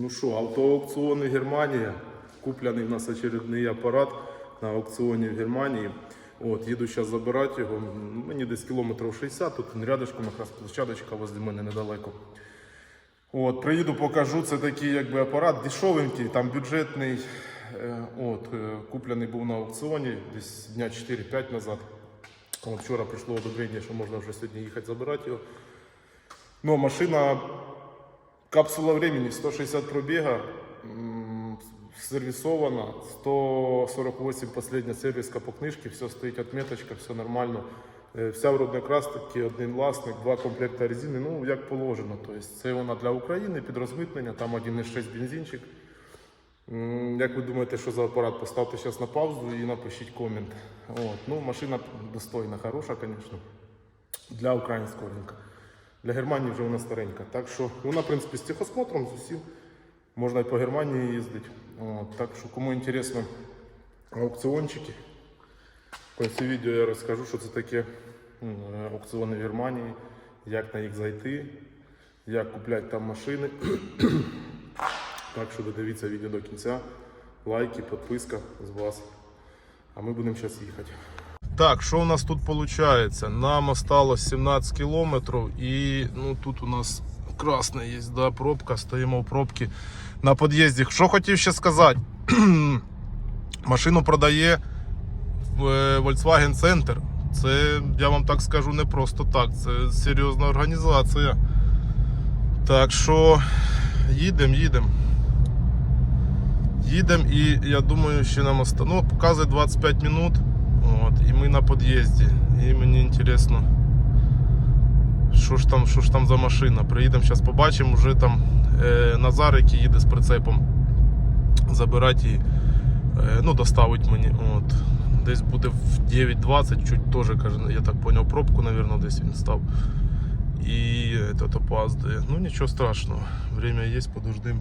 Ну що, автоаукціони Германія. Куплений в нас очередний апарат на аукціоні в Германії. От, їду зараз забирати його. Мені десь кілометрів 60, тут рядышком якраз площадочка возле мене недалеко. От, приїду, покажу. Це такий якби апарат дешевенький, там бюджетний. Е, От, е, куплений був на аукціоні десь дня 4-5 назад. Вчора прийшло одобрення, що можна вже сьогодні їхати забирати його. Ну, машина Капсула времени 160 пробега, сервисована, 148 последняя сервиска по книжке, все стоит отметочка, все нормально. Е, Вся в родной красці, один ласник, два комплекти резини, ну як положено. Тобто це вона для України під розмитнення, там 1,6 бензинчик. Як ви думаєте, що за апарат? Поставте зараз на паузу і напишіть комент. От. Ну, машина достойна, хороша, звісно, для українського ринку. Для Германії вже вона старенька. Так що вона, в принципі, з техосмотром, з усім. Можна і по Германії їздити. От, так що, кому інтересно аукціончики, в кінці відео я розкажу, що це таке аукціони в Германії, як на їх зайти, як купляти там машини. так що додивіться відео до кінця. Лайки, підписка з вас. А ми будемо зараз їхати. Так, що у нас тут виходить? Нам осталось 17 кілометрів і ну, тут у нас красна є, да, пробка, стоїмо в пробці на під'їзді. Що хотів ще сказати? Машину продає е, Volkswagen Center. Це, я вам так скажу, не просто так, це серйозна організація. Так що їдемо, їдемо. Їдемо і я думаю, що нам оста... ну, показує 25 минут. І ми на під'їзді. І мені цікаво, що ж там, що ж там за машина. Приїдемо зараз побачимо, вже там е, Назар, який їде з прицепом, забирати її, е, ну, доставить мені. От. Десь буде в 9.20, чуть теж я так зрозумів, пробку, мабуть, десь він став. І этот опаздує. Ну нічого страшного. Время є, подождем.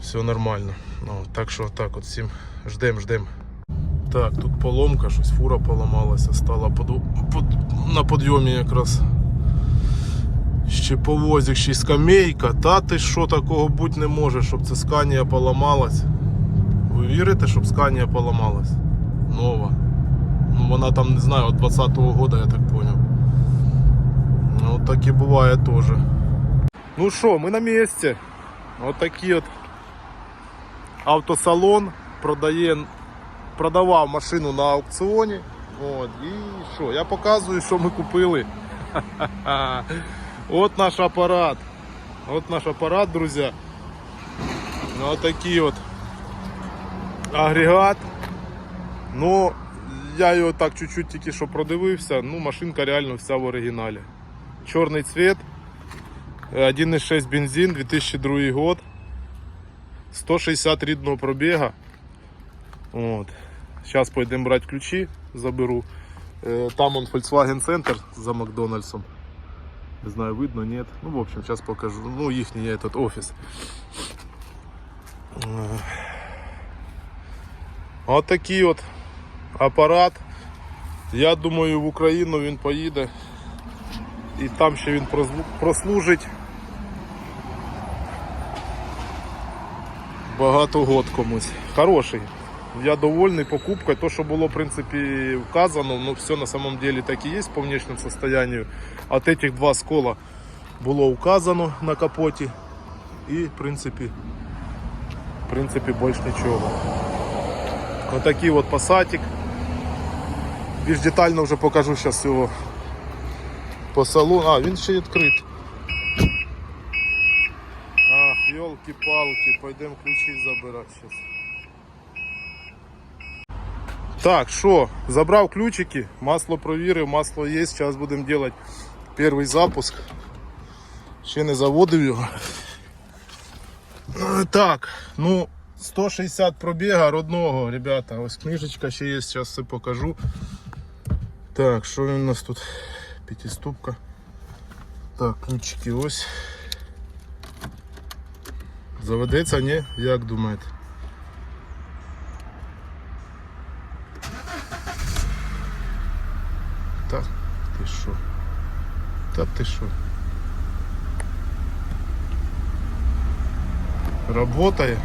Все нормально. Ну, так що так от всім ждем, ждем. Так, тут поломка, щось фура поламалася, стала под, под, на підйомі якраз. Ще повозик, ще й скамейка. Та ти що такого бути не може, щоб це сканія поламалась. Ви вірите, щоб сканія поламалась? Нова. Ну вона там, не знаю, от 20-го года, я так понял. Ну так і буває теж. Ну що, ми на місці. От такий от автосалон продає продавав машину на аукціоні. От, і що? Я показую, що ми купили. От наш апарат. От наш апарат, друзі. Ось такий от агрегат. Ну, я його так чуть-чуть тільки що продивився. Ну, машинка реально вся в оригіналі. Чорний цвіт. 1,6 бензин, 2002 год. 160 рідного пробіга. От. Зараз пойдемо брати ключі, заберу. Е, Там он Volkswagen Center за Макдональдсом. Не знаю, видно, нет. Ну, в общем, сейчас покажу. Ну, їхній этот офіс. Е, От такий от апарат. Я думаю, в Україну він поїде. І там ще він прослужить багато год комусь. Хороший. Я довольний покупкой. То, що було в принципі вказано, ну все на самом деле так і є по внешнему состоянию. От этих два скола було вказано на капоті. І в принципі, в принципі більш нічого. Отакий от пасатик. Більш детально вже покажу зараз його по салону. А, він ще відкрит. Ах, елки-палки, пойдемо ключі забирати зараз. Так, що, забрав ключики, масло провірив, масло є, зараз будемо робити перший запуск. Ще не заводив його. Е, Так, ну 160 пробіга родного, ребята. Ось книжечка ще є, зараз все покажу. Так, що у нас тут? П'ятиступка. Так, ключики ось. Заведеться, ні? Як думаєте? Та ти що? Та ти що? Работає.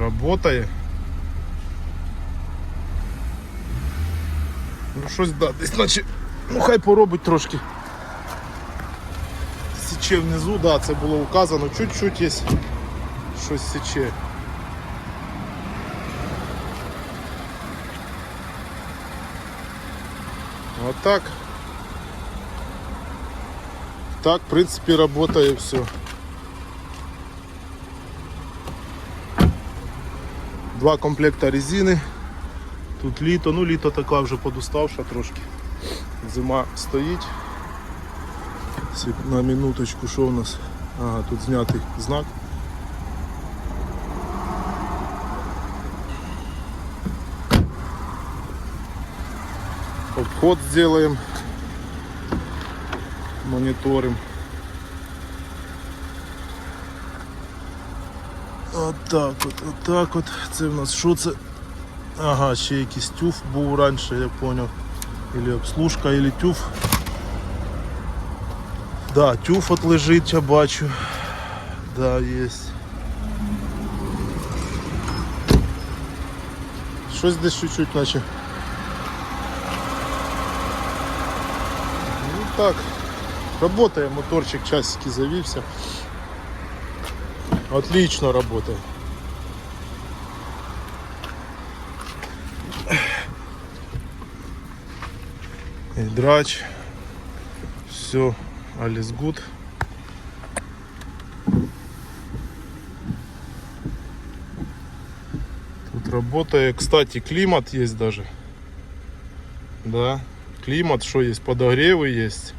Работає. Ну щось да, десь наче. Ну хай поробить трошки. Січе внизу, да, це було указано, чуть-чуть є щось січе. так. Так, в принципе, работает все. Два комплекта резини. Тут літо, ну літо така вже подуставша трошки. Зима стоїть. Сі- На минуточку, що у нас? Ага, тут знятий знак. Обход сделаем. Мониторим. От так от, от так от. Це в нас що це? Ага, ще якийсь тюф був раніше, я понял. Или обслужка, или тюф. Да, тюф от лежить, я бачу. Да, есть. Щось десь чуть-чуть наче. Ну так, работає, моторчик часики завівся. Отлично работает. И драч. Все, alles gut. Тут работает. Кстати, климат есть даже. Да. Климат, что есть? Подогревы есть.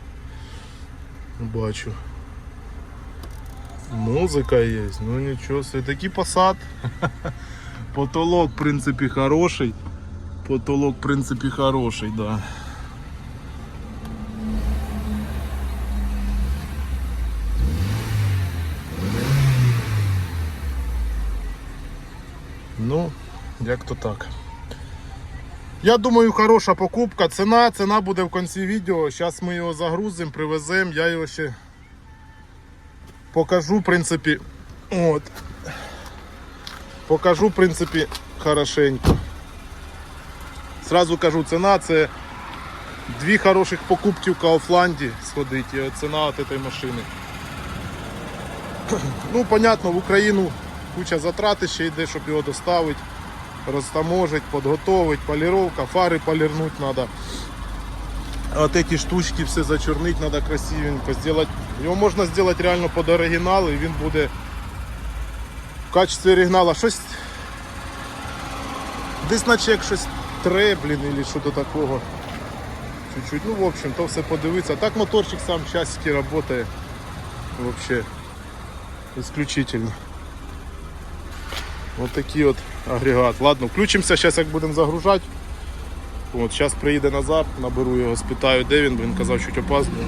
Бачу. Музика есть. Ну ничего себе. Такий посад. Потолок, в принципе, хороший. Потолок, в принципе, хороший, да. Ну, як то так. Я думаю, хороша покупка. Ціна, ціна буде в кінці відео. Зараз ми його загрузимо, привеземо, я його ще покажу, в принципі. От. Покажу, в принципі, хорошенько. Сразу кажу, ціна це дві хороших покупки в Кауфланді сходить. І ціна от цієї машини. Ну, понятно, в Україну куча затрат ще йде, щоб його доставити, розтаможити, підготовити, поліровка, фари полірнути треба. От эти штучки все зачорнити треба красивенько зробити. Його можна зробити реально під оригінал і він буде в качестві оригінала щось. Десь наче як щось тре, або що до такого. Чуть-чуть. Ну, в общем, то все подивитися. А так моторчик сам часики працює. Вообще исключительно. Вот такий от агрегат. Ладно, включимося, зараз як будемо загружати. От, зараз приїде назад, наберу його, спитаю, де він, бо він казав, що опаздує.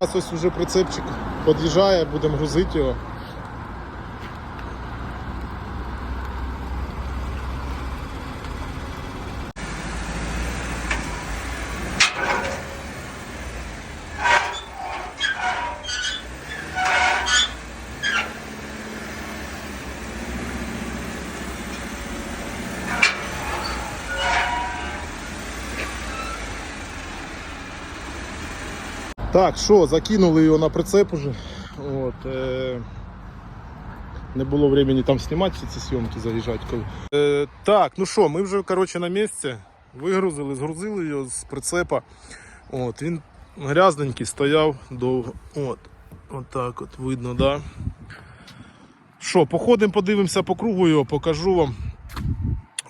Зараз ось уже прицепчик під'їжджає, будемо грузити його. Так, що, закинули його на прицеп уже. От, е... Не було времени там знімати всі ці зйомки, заїжджати. Коли. Е, так, ну що, ми вже коротше, на місці. Вигрузили, згрузили його з прицепа. От, він грязненький, стояв довго. От, от так от видно, да. Що, походимо, подивимося по кругу його, покажу вам.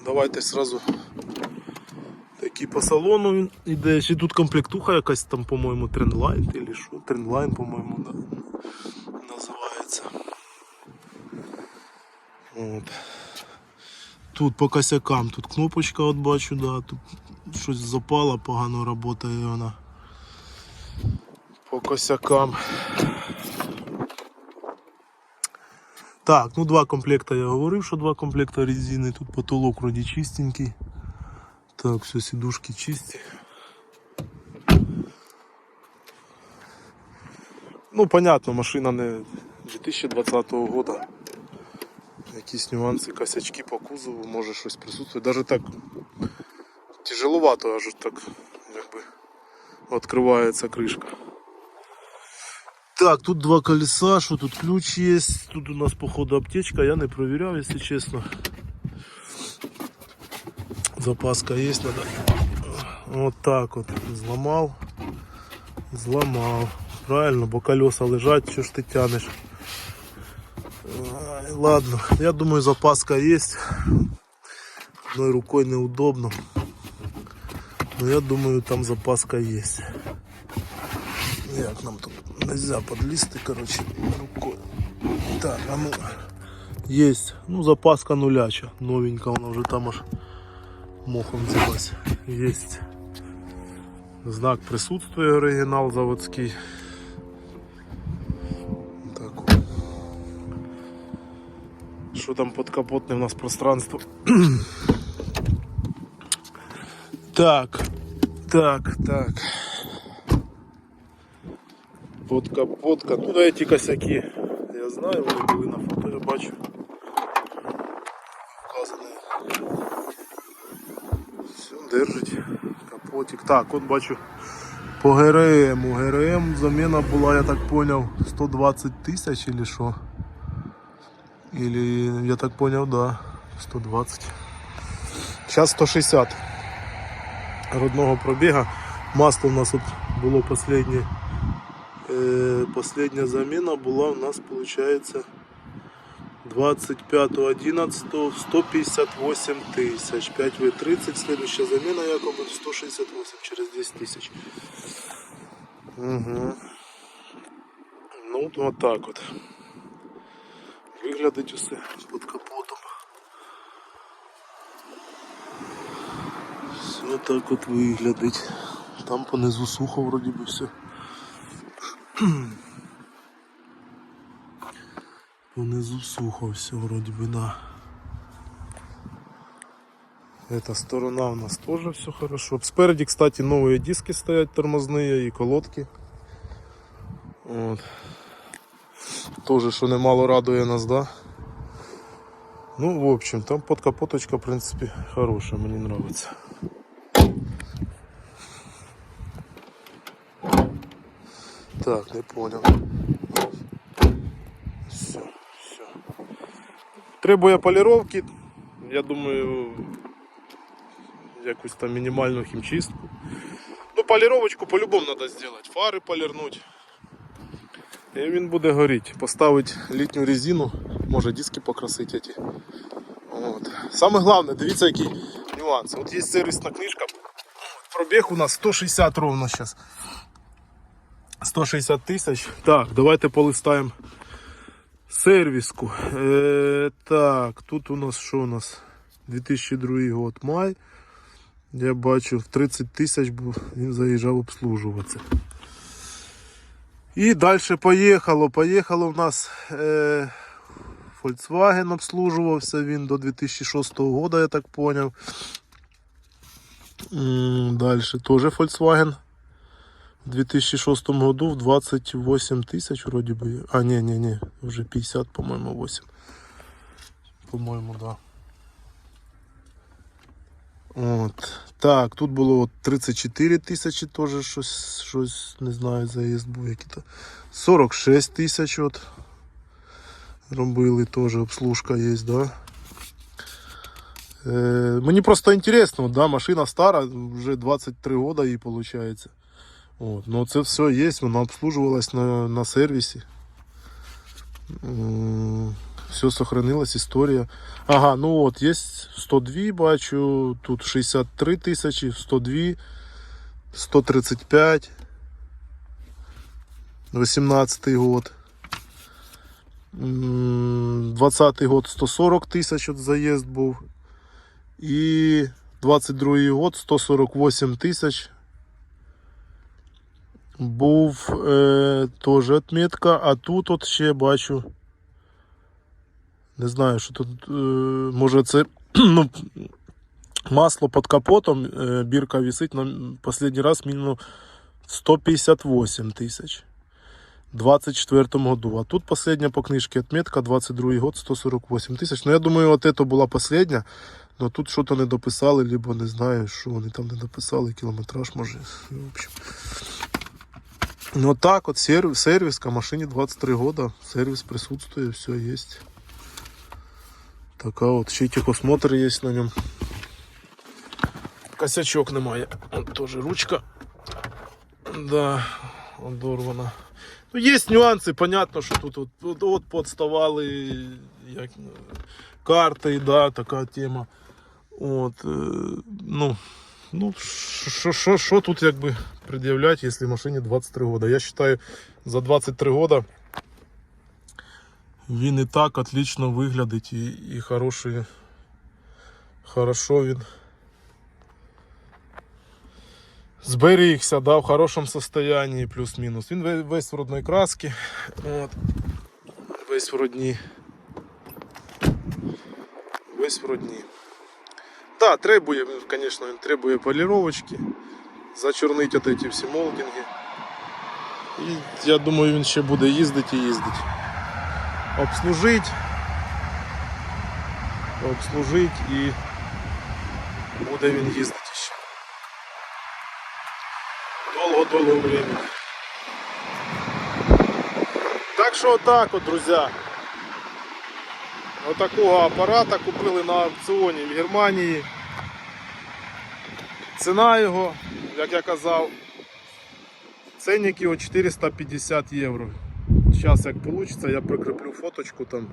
Давайте сразу такий по салону він іде. Ще тут комплектуха якась там, по-моєму, трендлайн или що? Трендлайн, по-моєму, да, називається. От. Тут по косякам, тут кнопочка от бачу, да, тут щось запало, погано працює вона. По косякам. Так, ну два комплекта я говорив, що два комплекта резини. Тут потолок вроді чистенький. Так, все, сидушки чисті. Ну, понятно, машина не 2020 года. Якісь нюанси, косячки по кузову, може щось присутствує. Даже так тяжеловато аж так якби відкривається кришка. Так, тут два колеса, що тут ключ є, тут у нас походу аптечка, я не проверяв, якщо чесно. Запаска є, надо. Вот так от. Зламав. Зламав. Правильно, бо колеса лежать, що ж ти тянеш. Ладно, я думаю запаска є. Одною рукою неудобно. Но я думаю там запаска є. Як нам тут нельзя подлізти, короче, рукою. Так, а ну. Есть. Ну запаска нуляча. Новенька, вона вже там аж мохом взялась. Есть. Знак присутствия оригінал заводський. Так. от. Що там подкапотне у нас пространство? так. Так, так. Подкапотка. Ну, да, ті косяки. Я знаю, вони були на фото, я бачу. Держить. Капотик. Так, от бачу. По ГРМ. У ГРМ заміна була, я так понял, 120 тисяч или що? Или, я так понял, да, 120. Сейчас 160 родного пробіга. Масло у нас тут було последнє. Е, последня заміна була у нас, получается, 25.11 158 тысяч. 5В30 следующая замена якобы 168 через 10 тысяч. Угу. ну вот так вот. Виглядить усе під капотом. Все так от виглядить там понизу сухо вроді би все Понизу сухо все вроде бы, да. Эта сторона у нас тоже все хорошо. Спереди, кстати, новые диски стоят тормозные и колодки. Вот. Тоже, что немало радує нас, да? Ну, в общем, там подкапоточка, в принципе, хорошая, мне нравится. Так, не понял. Требує поліровки, я думаю, якусь там мінімальну хімчистку. Ну, поліровочку по-любому треба зробити. Фари полірнути. І він буде горіти. Поставити літню резину, може диски покрасити. Ті. От. Саме головне, дивіться, який нюанс. От є сервісна книжка. Пробіг у нас 160 ровно зараз. 160 тисяч. Так, давайте полистаємо сервіску. Е, так, тут у нас що у нас? 2002 год май. Я бачу, в 30 тисяч він заїжджав обслужуватися. І далі поїхало. Поїхало у нас е, Volkswagen обслужувався він до 2006 року, я так зрозумів. Далі теж Volkswagen. В 2006 году в 28 тысяч вроде бы. А, не, не, не, уже 50, по-моему, 8. По-моему, да. От. Так, тут було от 34 тисячі теж щось, щось, не знаю, заїзд був який-то. 46 тисяч от. Робили теж обслужка є, да. Е, мені просто інтересно, да, машина стара, вже 23 года їй виходить. От, ну це все є, вона обслужувалась на, на сервісі. Все сохранилось, історія. Ага, ну от, є 102, бачу, тут 63 тисячі, 102, 135, 18 год. М, 20 год 140 тисяч от заїзд був. І 22 год 148 тисяч був е, теж відмітка, а тут от ще бачу. Не знаю, що тут. Е, може це ну, масло під капотом, е, бірка висить, на останній раз мінімум 158 тисяч. 24 году. А тут последняя по книжке отметка 22 год 148 тисяч. Ну я думаю, от это була последня. Но тут що-то не дописали, либо не знаю, що вони там не дописали, кілометраж може. В общем. Ну так, от сервис, сервис, к машине 23 года, сервис присутствует, все есть. Така от, ще й техосмотр є на ньому. Косячок немає. Теж ручка. Да, одорвана. Ну, є нюанси, понятно, що тут от, от, от подставали як, карти, да, така тема. От, е, ну, ну, що- тут якби пред'являти, якщо машині 23 года? Я вважаю, за 23 года він і так отлично виглядить і, і хороший, хорошо він зберігся, да, в хорошому состоянии, плюс-мінус. Він весь в родної краски. От. Весь в родні. Весь в родні. Да, требує, звісно, він требує поліровочки, зачорнити от эти всі молдинги. І я думаю, він ще буде їздити і їздити. Обслужить. Обслужить і буде він їздити ще. Довго-довго времени. Так що отак от, друзі. Отакого апарата купили на аукціоні в Германії. Ціна його, як я казав, ценник його 450 євро. Зараз як вийде, я прикріплю фоточку там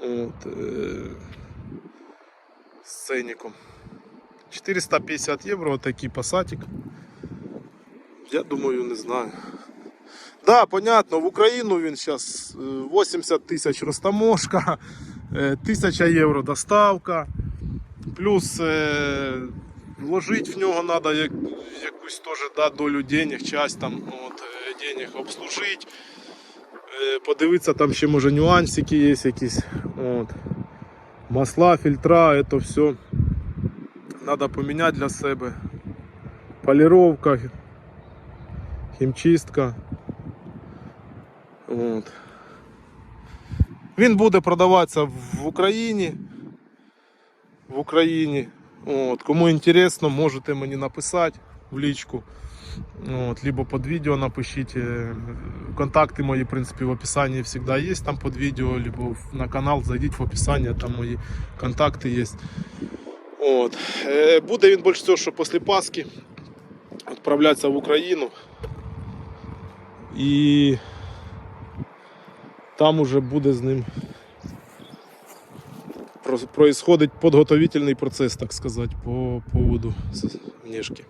от, е, з ценником. 450 євро, отакий пасатик. Я думаю, не знаю. Да, понятно, в Україну він зараз 80 тисяч розтаможка, е, 1000 євро доставка, плюс е, вложити в нього треба як, якусь теж да, долю денег, часть там от, е, денег обслужити. Е, Подивитися, там ще може нюансики є якісь. От. Масла, фільтра, це все треба поміняти для себе. Поліровка, хімчистка. От. Він буде продаватися в Україні. В Україні. От. Кому інтересно, можете мені написати в лічку. От, либо под видео напишите. Контакты мои, в принципе, в описании всегда есть там под видео, либо на канал зайдите в описание, там мої контакти есть. От. Е, Буде він більше всього, що після Пасхи відправлятися в Україну. І там уже буде з ним про- происходить подготовительний процес, так сказати, по поводу внешки.